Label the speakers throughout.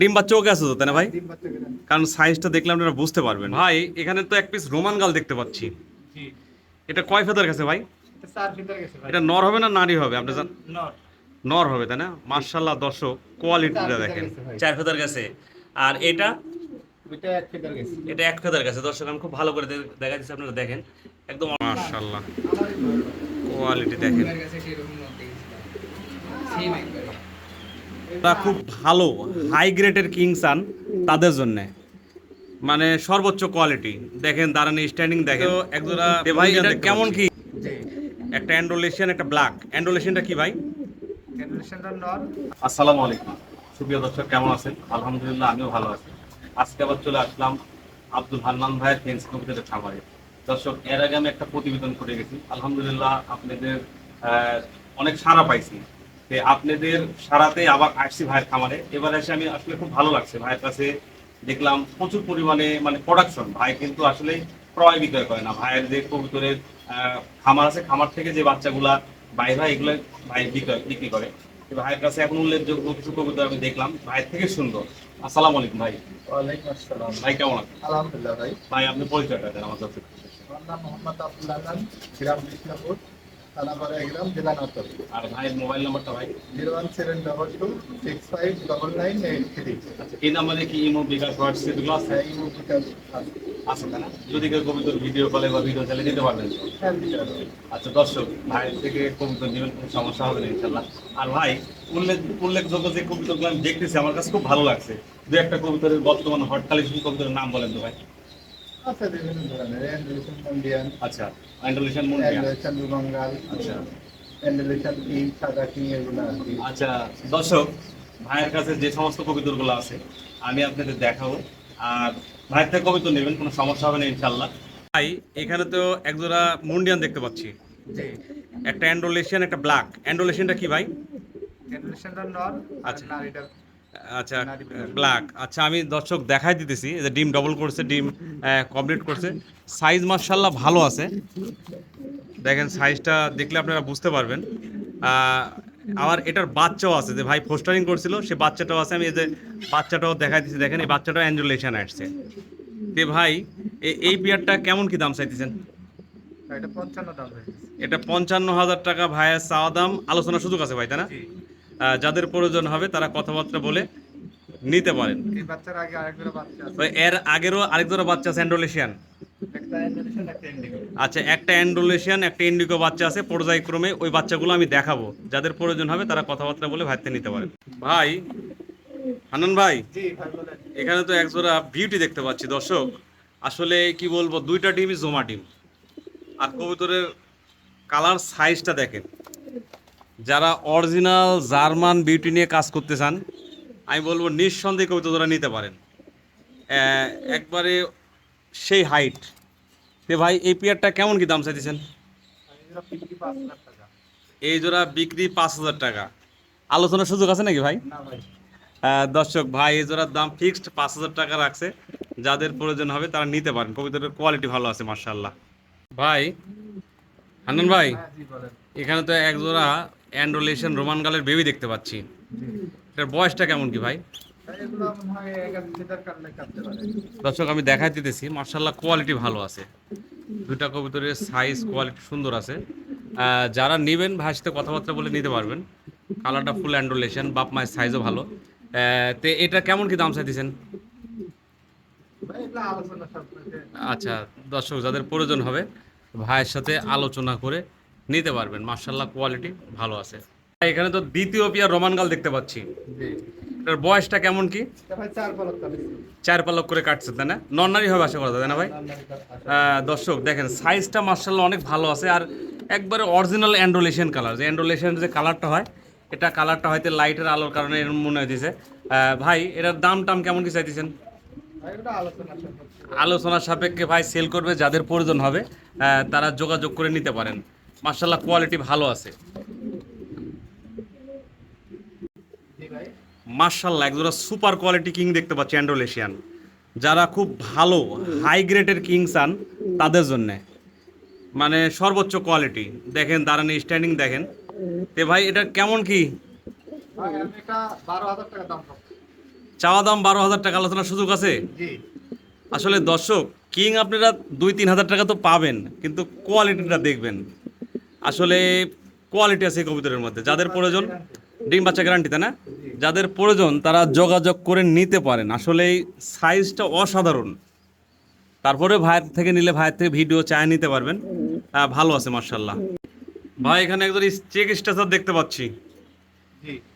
Speaker 1: ডিম বাচ্চাও আছে তো তাই না ভাই?
Speaker 2: বাচ্চা কেনা
Speaker 1: কারণ সাইজটা দেখলে আপনারা বুঝতে পারবেন। ভাই এখানে তো এক পিস রোমান গাল দেখতে পাচ্ছি। এটা কয় ফেদার গেছে ভাই?
Speaker 2: এটা
Speaker 1: নর হবে না নারী হবে? আপনি জান নর। হবে তাই না? মার্শাল্লাহ দর্শক কোয়ালিটিটা দেখেন। চার ফেদার গেছে। আর এটা?
Speaker 2: এক
Speaker 1: এটা এক ফেদার গেছে। দর্শক আমি খুব ভালো করে দেখা দিচ্ছি আপনারা দেখেন। একদম মার্শাল্লাহ কোয়ালিটি দেখেন
Speaker 2: গেছে সেরকম নট সেম একবার
Speaker 1: তা খুব ভালো হাই গ্রেডের কিং সান তাদের জন্য। মানে সর্বোচ্চ কোয়ালিটি দেখেন দাঁড়ানি স্ট্যান্ডিং দেখেন। একজোড়া ভাই কেমন কি? একটা অ্যান্ডোলেশন একটা ব্ল্যাক অ্যান্ডোলেশনটা কি ভাই? আসসালামু আলাইকুম। সুপ্রিয় দর্শক কেমন আছেন? আলহামদুলিল্লাহ আমিও ভালো আছি। আজকে আবার চলে আসলাম আব্দুল হান্নান ভাইয়ের ফেন্স কম্পিউটারের খামারে। দর্শক এর আগে আমি একটা প্রতিবেদন করে গেছি। আলহামদুলিল্লাহ আপনাদের আহ, অনেক সাড়া পাইছি। আপনাদের সারাতে আবার আসছি ভাইয়ের খামারে। এবার এসে আমি আসলে খুব ভালো লাগছে ভাইয়ের কাছে। দেখলাম প্রচুর পরিমাণে মানে প্রোডাকশন ভাই কিন্তু আসলে ক্রয় বিক্রয় করে না। ভাইয়ের যে কবুতরের খামার আছে খামার থেকে যে বাচ্চাগুলা বাইরে ভাই এগুলো ভাই বিক্রয় বিক্রি করে। ভাইয়ের কাছে এখন উল্লেখযোগ্য কিছু কবিতা আমি দেখলাম। ভাইয়ের থেকে সুন্দর। আসসালাম আলাইকুম ভাই।
Speaker 2: ওয়ালাইকুম আসসালাম।
Speaker 1: ভাই কেমন আছেন?
Speaker 2: আলহামদুলিল্লাহ ভাই।
Speaker 1: ভাই আপনি পরিচয়টা দেন আমার কাছে
Speaker 2: আমার নাম মোহাম্মদ আব্দুল গ্রাম থানাপাড়া গ্রাম জেলা নরসিংদী
Speaker 1: আর ভাইয়ের মোবাইল নাম্বারটা ভাই?
Speaker 2: Zero one seven double two six five double nine eight three
Speaker 1: আচ্ছা এই নাম্বারে কি ইমো বিকাশ হোয়াটসঅ্যাপ এগুলো আছে?
Speaker 2: হ্যাঁ এই আছে।
Speaker 1: আছে না? যদি কেউ কবিতার ভিডিও কলে বা ভিডিও চালিয়ে দিতে পারবেন। তো?
Speaker 2: হ্যাঁ হবে।
Speaker 1: আচ্ছা দর্শক ভাইয়ের থেকে কবিতা নেবেন কোনো সমস্যা হবে না ইনশাল্লাহ। আর ভাই উল্লেখ উল্লেখযোগ্য যে কবিতাগুলো আমি দেখতেছি আমার কাছে খুব ভালো লাগছে। দু একটা কবিতার বর্তমান হট কালেকশন কবিতার নাম বলেন তো ভাই।
Speaker 2: আছে বিভিন্ন ধরনের অ্যান্ডুলেশন ইন্ডিয়ান
Speaker 1: আচ্ছা আচ্ছা।
Speaker 2: অ্যান্ডুলেশন কিং সাদা কিং এগুলো আর
Speaker 1: আচ্ছা দর্শক ভাইয়ের কাছে যে সমস্ত কবিতরগুলো আছে আমি আপনাদের দেখাবো। আর ভাইয়ের থেকে কবিতর নেবেন কোনো সমস্যা হবে না ইনশাল্লাহ ভাই এখানে তো একজোড়া মুন্ডিয়ান দেখতে পাচ্ছি।
Speaker 2: জি।
Speaker 1: একটা অ্যান্ডোলেশন একটা ব্ল্যাক অ্যান্ডোলেশনটা কি ভাই?
Speaker 2: নর
Speaker 1: আচ্ছা।
Speaker 2: নারীটা
Speaker 1: আচ্ছা ব্ল্যাক আচ্ছা আমি দর্শক দেখাই দিতেছি এই যে ডিম ডবল করছে ডিম কমপ্লিট করছে। সাইজ মার্শাল্লাহ ভালো আছে। দেখেন সাইজটা দেখলে আপনারা বুঝতে পারবেন। আহ, এটার বাচ্চাও আছে যে ভাই পোস্টারিং করছিল সে বাচ্চাটাও আছে। আমি এই যে বাচ্চাটাও দেখাই দিচ্ছি দেখেন এই বাচ্চাটাও অ্যান্ডুলেশন আসছে। তে ভাই এই পেয়ারটা কেমন কি দাম চাইতেছেন?
Speaker 2: এটা পঞ্চান্ন দাম
Speaker 1: এটা পঞ্চান্ন হাজার টাকা ভাইয়ের চাওয়া দাম আলোচনার সুযোগ আছে ভাই তাই না? যাদের প্রয়োজন হবে তারা কথাবার্তা বলে নিতে পারেন। এর আগেরও আরেক জোড়া বাচ্চা আছে অ্যান্ডোলেশিয়ান আচ্ছা একটা অ্যান্ডোলেশিয়ান একটা ইন্ডিগো বাচ্চা আছে পর্যায়ক্রমে ওই বাচ্চাগুলো আমি দেখাবো। যাদের প্রয়োজন হবে তারা কথাবার্তা বলে ভাইতে নিতে পারেন। ভাই হানন ভাই এখানে তো এক জোড়া বিউটি দেখতে পাচ্ছি দর্শক। আসলে কি বলব দুইটা টিমই জমা টিম আর কবুতরের কালার সাইজটা দেখেন। যারা অরিজিনাল জার্মান বিউটি নিয়ে কাজ করতে চান আমি বলব নিঃসন্দেহে কবুতরা নিতে পারেন। একবারে সেই হাইট তে ভাই এই পেয়ারটা কেমন কি দাম চাইতেছেন? এই জোড়া বিক্রি পাঁচ হাজার টাকা। আলোচনার সুযোগ আছে নাকি ভাই? দর্শক ভাই এই জোড়ার দাম ফিক্সড পাঁচ হাজার টাকা রাখছে। যাদের প্রয়োজন হবে তারা নিতে পারেন। কবিতার কোয়ালিটি ভালো আছে মার্শাল্লাহ ভাই হান্নান ভাই
Speaker 2: হ্যাঁ
Speaker 1: এখানে তো এক জোড়া অ্যান্ড্রোলেশন রোমান গালের বেবি দেখতে পাচ্ছি। এটার বয়সটা কেমন কি ভাই? দর্শক, আমি দেখাই দিতেছি। মার্শাল্লাহ কোয়ালিটি ভালো আছে। দুইটা কবুতরের সাইজ কোয়ালিটি সুন্দর আছে। যারা নেবেন ভাইয়ের সাথে কথাবার্তা বলে নিতে পারবেন। কালারটা ফুল অ্যান্ড্রোলেশন বাপ মায়ের সাইজও ভালো। তো এটা কেমন কি দাম চাইতেছেন? আচ্ছা দর্শক, যাদের প্রয়োজন হবে, ভাইয়ের সাথে আলোচনা করে নিতে পারবেন। মার্শাল্লাহ কোয়ালিটি ভালো আছে। এখানে তো দ্বিতীয় পিয়ার রোমানগাল দেখতে পাচ্ছি। এটার বয়সটা কেমন কি?
Speaker 2: চার পালক
Speaker 1: করে কাটছে, তাই না? নন্নারি হবে আশা করা যায় না ভাই? দর্শক, দেখেন সাইজটা মার্শাল্লাহ অনেক ভালো আছে। আর একবারে অরিজিনাল অ্যান্ড্রোলেশন কালার যে অ্যান্ড্রোলেশন যে কালারটা হয়, এটা কালারটা হয়তো লাইটের আলোর কারণে এরকম মনে হইতেছে। ভাই, এটার দাম টাম কেমন কি চাইতেছেন?
Speaker 2: ভাই এটা আলোচনা সব করতে
Speaker 1: আলোচনা সাপেক্ষে ভাই সেল করবে, যাদের প্রয়োজন হবে তারা যোগাযোগ করে নিতে পারেন। মার্শাল্লাহ কোয়ালিটি ভালো আছে। মার্শাল্লাহ একজোড়া সুপার কোয়ালিটি কিং দেখতে পাচ্ছি অ্যান্ড্রোলেশিয়ান যারা খুব ভালো হাই গ্রেডের কিং চান তাদের জন্যে। মানে সর্বোচ্চ কোয়ালিটি দেখেন দাঁড়ানি স্ট্যান্ডিং দেখেন। তে ভাই এটা কেমন কি? চাওয়া দাম বারো হাজার টাকা আলোচনার সুযোগ আছে? আসলে দর্শক কিং আপনারা দুই তিন হাজার টাকা তো পাবেন কিন্তু কোয়ালিটিটা দেখবেন। আসলে কোয়ালিটি আছে এই কবুতরের মধ্যে। যাদের প্রয়োজন ডিম বাচ্চা গ্যারান্টি তাই না? যাদের প্রয়োজন তারা যোগাযোগ করে নিতে পারেন। আসলে এই সাইজটা অসাধারণ। তারপরে ভাইয়ের থেকে নিলে ভাইয়ের থেকে ভিডিও চায় নিতে পারবেন। ভালো আছে মার্শাল্লাহ ভাই এখানে একজন চেক স্ট্যাচার দেখতে পাচ্ছি।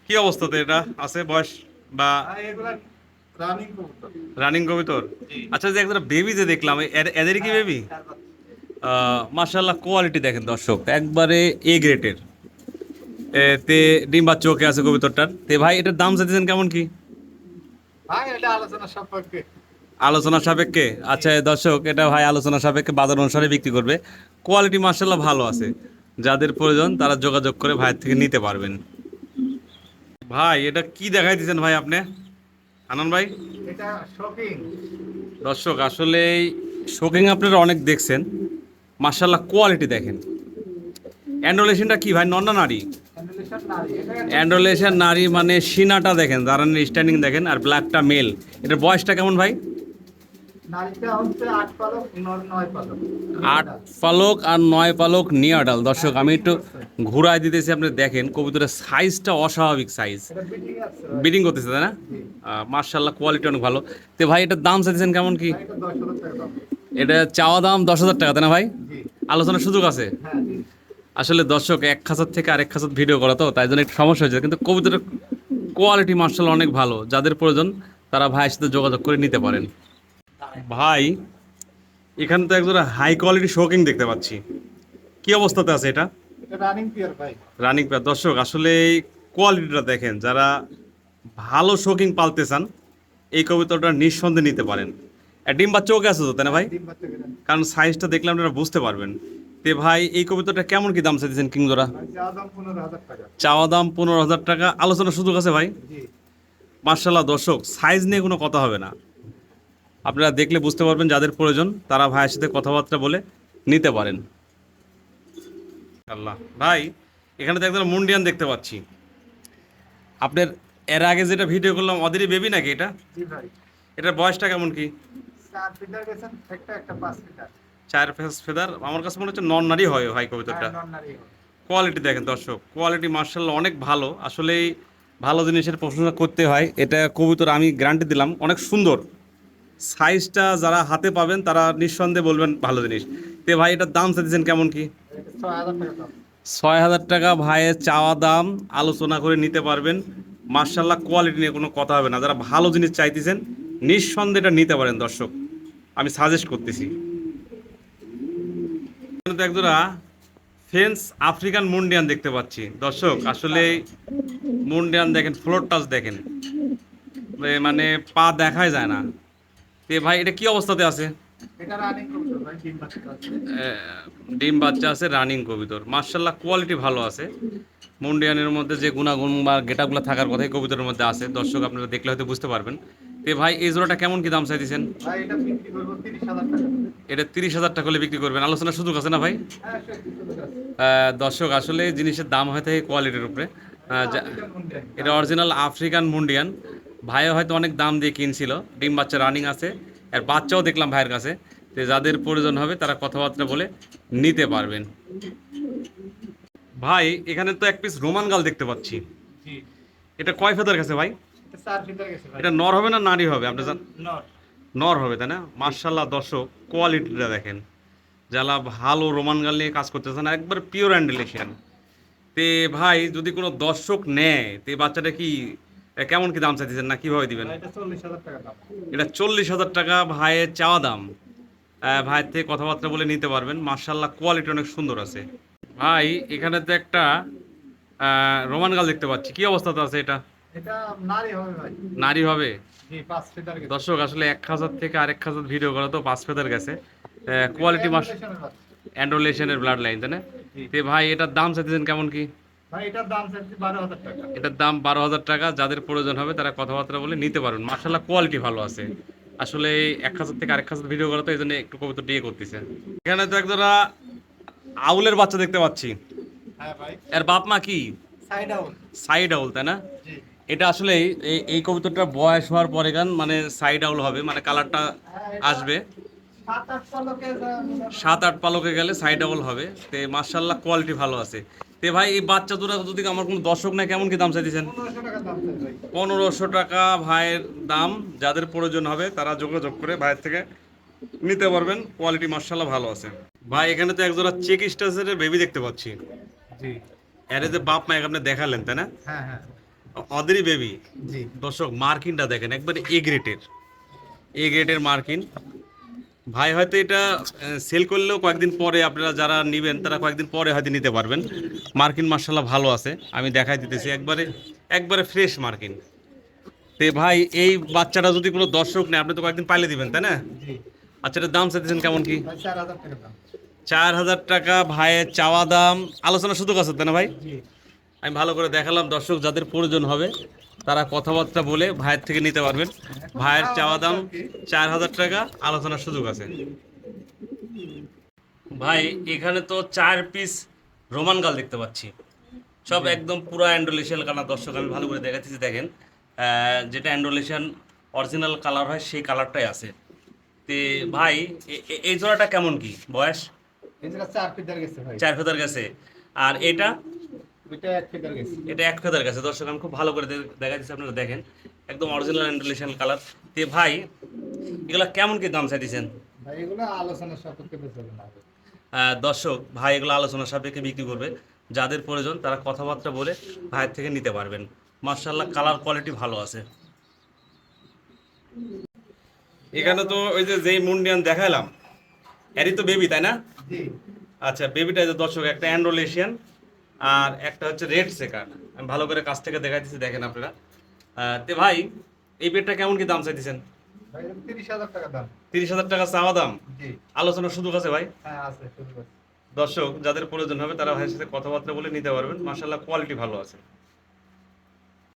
Speaker 1: কি অবস্থাতে এটা? আছে বয়স বা
Speaker 2: রানিং কবুতর।
Speaker 1: আচ্ছা যে একটা বেবি যে দেখলাম এ- এদের কি বেবি
Speaker 2: বাচ্চা।
Speaker 1: কোয়ালিটি দেখেন দর্শক একবারে এ গ্রেটের তে ডিম্বা চোখে আছে কবিতরটার। তে ভাই এটার দাম চাইতেছেন কেমন কি?
Speaker 2: ভাই এটা আলোচনা
Speaker 1: আলোচনা সাপেক্ষে? আচ্ছা দর্শক এটা ভাই আলোচনা সাপেক্ষে বাজার অনুসারে বিক্রি করবে। কোয়ালিটি মার্শাল্লাহ ভালো আছে। যাদের প্রয়োজন তারা যোগাযোগ করে ভাইয়ের থেকে নিতে পারবেন। ভাই এটা কি দেখাই দিয়েছেন ভাই আপনি? আনন্দ ভাই?
Speaker 2: এটা শপিং
Speaker 1: দর্শক আসলে শোকিং আপনারা অনেক দেখছেন। মার্শাল্লাহ কোয়ালিটি দেখেন। অ্যান্ডোলেশনটা কি ভাই? নন্না নারী?
Speaker 2: অ্যান্ডুলেশন নারী
Speaker 1: মানে সিনাটা দেখেন দাঁড়ানোর স্ট্যান্ডিং দেখেন আর ব্ল্যাকটা মেল এটার বয়সটা কেমন ভাই?
Speaker 2: আট পালক
Speaker 1: আর নয় পালক নিয়াডাল দর্শক আমি একটু ঘুরাই দিতেছি আপনি দেখেন কবুতরের সাইজটা অস্বাভাবিক সাইজ বিডিং করতেছে তাই না? মার্শাল্লাহ কোয়ালিটি অনেক ভালো। তো ভাই এটার দাম চাইছেন কেমন কি?
Speaker 2: এটা
Speaker 1: চাওয়া দাম দশ হাজার টাকা তাই না ভাই? আলোচনার সুযোগ আছে?
Speaker 2: হ্যাঁ
Speaker 1: আসলে দর্শক এক খাঁচার থেকে আরেক খাঁচার ভিডিও করা তো তাই জন্য একটু সমস্যা হয়েছে। কিন্তু কবিতার কোয়ালিটি মার্শাল অনেক ভালো। যাদের প্রয়োজন তারা ভাইয়ের সাথে যোগাযোগ করে নিতে পারেন। ভাই এখানে তো একজন হাই কোয়ালিটি শোকিং দেখতে পাচ্ছি। কি অবস্থাতে আছে এটা?
Speaker 2: রানিং পিয়ার ভাই।
Speaker 1: রানিং প্যাড দর্শক আসলে কোয়ালিটিটা দেখেন যারা ভালো শোকিং পালতে চান এই কবিতাটা নিঃসন্দেহে নিতে পারেন। ডিম বাচ্চাও আছে তো তাই না ভাই?
Speaker 2: বাচ্চা কেটেন
Speaker 1: কারণ সাইজটা দেখলে আপনারা বুঝতে পারবেন। তে ভাই এই কবিতাটা কেমন কি দাম চাইতেছেন
Speaker 2: হাজার টাকা।
Speaker 1: চাওয়া দাম পনেরো হাজার টাকা। আলোচনার সুযোগ আছে ভাই? মার্শাল্লাহ দর্শক সাইজ নিয়ে কোনো কথা হবে না। আপনারা দেখলে বুঝতে পারবেন যাদের প্রয়োজন তারা ভাইয়ের সাথে কথাবার্তা বলে নিতে পারেন। আল্লাহ ভাই এখানে তো একদম মুন্ডিয়ান দেখতে পাচ্ছি। আপনার এর আগে যেটা ভিডিও করলাম ওদেরই বেবি নাকি এটা?
Speaker 2: ভাই।
Speaker 1: এটার বয়সটা কেমন কি?
Speaker 2: চার
Speaker 1: ফেস ফেদার আমার কাছে মনে হচ্ছে নন নারী হয় ভাই কবিতাটা। কোয়ালিটি দেখেন দর্শক কোয়ালিটি মার্শাল্লাহ অনেক ভালো। আসলেই ভালো জিনিসের প্রশংসা করতে হয়। এটা কবুতর আমি গ্যারান্টি দিলাম অনেক সুন্দর। সাইজটা যারা হাতে পাবেন তারা নিঃসন্দেহে বলবেন ভালো জিনিস। তে ভাই এটার দাম চাইছেন কেমন কি?
Speaker 2: ছয় হাজার টাকা
Speaker 1: ছয় হাজার টাকা ভাইয়ের চাওয়া দাম আলোচনা করে নিতে পারবেন। মার্শাল্লাহ কোয়ালিটি নিয়ে কোনো কথা হবে না। যারা ভালো জিনিস চাইতেছেন নিঃসন্দেহে এটা নিতে পারেন দর্শক। আমি সাজেস্ট করতেছি। একজোড়া ফেন্স আফ্রিকান মুন্ডিয়ান দেখতে পাচ্ছি। দর্শক আসলে মুন্ডিয়ান দেখেন ফ্লোর টাচ দেখেন। মানে পা দেখাই যায় না। তে ভাই এটা কি অবস্থাতে আছে?
Speaker 2: ডিম বাচ্চা আছে।
Speaker 1: রানিং কবিতর। মার্শাল্লাহ কোয়ালিটি ভালো আছে। মুন্ডিয়ানের মধ্যে যে গুণাগুণ বা গেটাগুলো থাকার কথাই কবিতরের মধ্যে আছে। দর্শক আপনারা দেখলে হয়তো বুঝতে পারবেন। তে ভাই এই জোড়াটা কেমন কি দাম চাইতেছেন?
Speaker 2: এটা তিরিশ হাজার টাকা
Speaker 1: হলে বিক্রি করবেন। আলোচনার সুযোগ আছে না ভাই?
Speaker 2: হ্যাঁ
Speaker 1: দর্শক আসলে জিনিসের দাম হয়ে থাকে কোয়ালিটির উপরে।
Speaker 2: এটা
Speaker 1: অরিজিনাল আফ্রিকান মুন্ডিয়ান ভাইও হয়তো অনেক দাম দিয়ে কিনছিল। ডিম বাচ্চা রানিং আছে। আর বাচ্চাও দেখলাম ভাইয়ের কাছে। তো যাদের প্রয়োজন হবে তারা কথাবার্তা বলে নিতে পারবেন। ভাই এখানে তো এক পিস রোমান গাল দেখতে পাচ্ছি। এটা কয় ফেদার কাছে ভাই?
Speaker 2: এটা
Speaker 1: নর হবে না নারী হবে? আপনি নর। হবে তাই না? মার্শাল্লাহ দর্শক কোয়ালিটিটা দেখেন। যারা ভালো রোমান গাল নিয়ে কাজ করতেছেন একবার পিওর অ্যান্ডেলেশন তে ভাই যদি কোনো দর্শক নেয় তে বাচ্চাটা কি কেমন কি দাম চাইতেছেন না কীভাবে দিবেন?
Speaker 2: এটা চল্লিশ হাজার টাকা
Speaker 1: ভাইয়ের চাওয়া দাম। আহ, ভাইয়ের থেকে কথাবার্তা বলে নিতে পারবেন। মার্শাল্লাহ কোয়ালিটি অনেক সুন্দর আছে। ভাই এখানে তো একটা আহ, রোমান গাল দেখতে পাচ্ছি। কি অবস্থাতে আছে এটা?
Speaker 2: নারী হবে
Speaker 1: দর্শক আসলে এক হাজার থেকে আরেক হাজার ভিডিও করা তো পাঁচ ফেদার গেছে। কোয়ালিটি মাস অ্যান্ডোলেশনের ব্লাড লাইন তাই না? তে ভাই এটার দাম চাইতেছেন কেমন কি?
Speaker 2: এটার দাম বারো হাজার টাকা।
Speaker 1: যাদের প্রয়োজন হবে তারা কথাবার্তা বলে নিতে পারবেন মার্শাল্লাহ কোয়ালিটি ভালো আছে। আসলে এক হাজার থেকে আরেক হাজার ভিডিও করা তো এই জন্য একটু কবিতা দিয়ে করতেছে। এখানে তো একজোড়া আউলের বাচ্চা দেখতে পাচ্ছি।
Speaker 2: হ্যাঁ
Speaker 1: এর বাপ মা কি?
Speaker 2: সাইড আউট
Speaker 1: সাইড আউল তাই না?
Speaker 2: জি।
Speaker 1: এটা আসলে এই এই কবুতরটা বয়স হওয়ার পরে গান মানে সাইড আউল হবে মানে কালারটা আসবে।
Speaker 2: সাত আট পালকে
Speaker 1: গেলে সাইড আউল হবে। তে মার্শাল্লাহ কোয়ালিটি ভালো আছে। তে ভাই এই বাচ্চা দুটা যদি আমার কোনো দর্শক না কেমন কি দাম চাইতেছেন?
Speaker 2: পনেরোশো টাকা চাই ভাই
Speaker 1: পনেরোশো টাকা ভাইয়ের দাম যাদের প্রয়োজন হবে তারা যোগাযোগ করে ভাইয়ের থেকে নিতে পারবেন। কোয়ালিটি মার্শাল্লাহ ভালো আছে। ভাই এখানে তো একজোড়া চেক স্টাসের বেবি দেখতে পাচ্ছি।
Speaker 2: জি।
Speaker 1: এর যে বাপ মা আপনি দেখালেন তাই না?
Speaker 2: হ্যাঁ হ্যাঁ।
Speaker 1: অদেরই বেবি। দর্শক মার্কিনটা দেখেন একবারে এ গ্রেটের এ গ্রেটের মার্কিন। ভাই হয়তো এটা সেল করলেও কয়েকদিন পরে আপনারা যারা নেবেন তারা কয়েকদিন পরে হয়তো নিতে পারবেন। মার্কিন মার্শাল্লাহ ভালো আছে আমি দেখাই দিতেছি একবারে একবারে ফ্রেশ মার্কিন। তে ভাই এই বাচ্চাটা যদি কোনো দর্শক নেয় আপনি তো কয়েকদিন পাইলে দিবেন তাই না? আচ্ছা এটার দাম চাইতেছেন কেমন কি?
Speaker 2: চার হাজার টাকা
Speaker 1: ভাইয়ের চাওয়া দাম আলোচনা সুযোগ আছে তাই না ভাই? আমি ভালো করে দেখালাম দর্শক যাদের প্রয়োজন হবে তারা কথাবার্তা বলে ভাইয়ের থেকে নিতে পারবেন। ভাইয়ের চাওয়া দাম চার হাজার টাকা আলোচনার সুযোগ আছে। ভাই এখানে তো চার পিস রোমান গাল দেখতে পাচ্ছি। সব একদম পুরো অ্যান্ডোলেশিয়াল কালার। দর্শক আমি ভালো করে দেখাচ্ছি দেখেন। যেটা অ্যান্ডোলেশিয়ান অরিজিনাল কালার হয় সেই কালারটাই আছে। তে ভাই এই জোড়াটা কেমন কি? বয়স?
Speaker 2: চার
Speaker 1: ফেদার গেছে। আর এটা
Speaker 2: ওইটা এক ফিটার গেছে
Speaker 1: এটা এক ফেদার গেছে। দর্শক আমি খুব ভালো করে দেখা দিচ্ছি আপনারা দেখেন। একদম অরিজিনাল অ্যান্ডোলেশন কালার তে ভাই এগুলা কেমন কি দাম চাইতেছেন?
Speaker 2: ভাই এগুলো আলোচনার সাপেক্ষে বেঁচে না
Speaker 1: আহ, দর্শক ভাই এগুলো আলোচনা সাপেক্ষে বিক্রি করবে। যাদের প্রয়োজন তারা কথাবার্তা বলে ভাইয়ের থেকে নিতে পারবেন। মার্শাল্লাহ কালার কোয়ালিটি ভালো আছে। এখানে তো ওই যে যেই মুন্ডিয়ান দেখালাম এরই তো বেবি তাই না?
Speaker 2: জি।
Speaker 1: আচ্ছা বেবিটা যে দর্শক একটা অ্যান্ড্রোলেশিয়ান আর একটা হচ্ছে রেড সেকার আমি ভালো করে কাছ থেকে দেখাইতেছি দেখেন আপনারা। তে ভাই এই বেডটা কেমন কি দাম চাইতেছেন?
Speaker 2: তিরিশ হাজার টাকা
Speaker 1: চাওয়া দাম? আলোচনা সুযোগ আছে ভাই?
Speaker 2: হ্যাঁ
Speaker 1: দর্শক যাদের প্রয়োজন হবে তারা ভাইয়ের সাথে কথাবার্তা বলে নিতে পারবেন। মার্শাল্লাহ কোয়ালিটি ভালো আছে।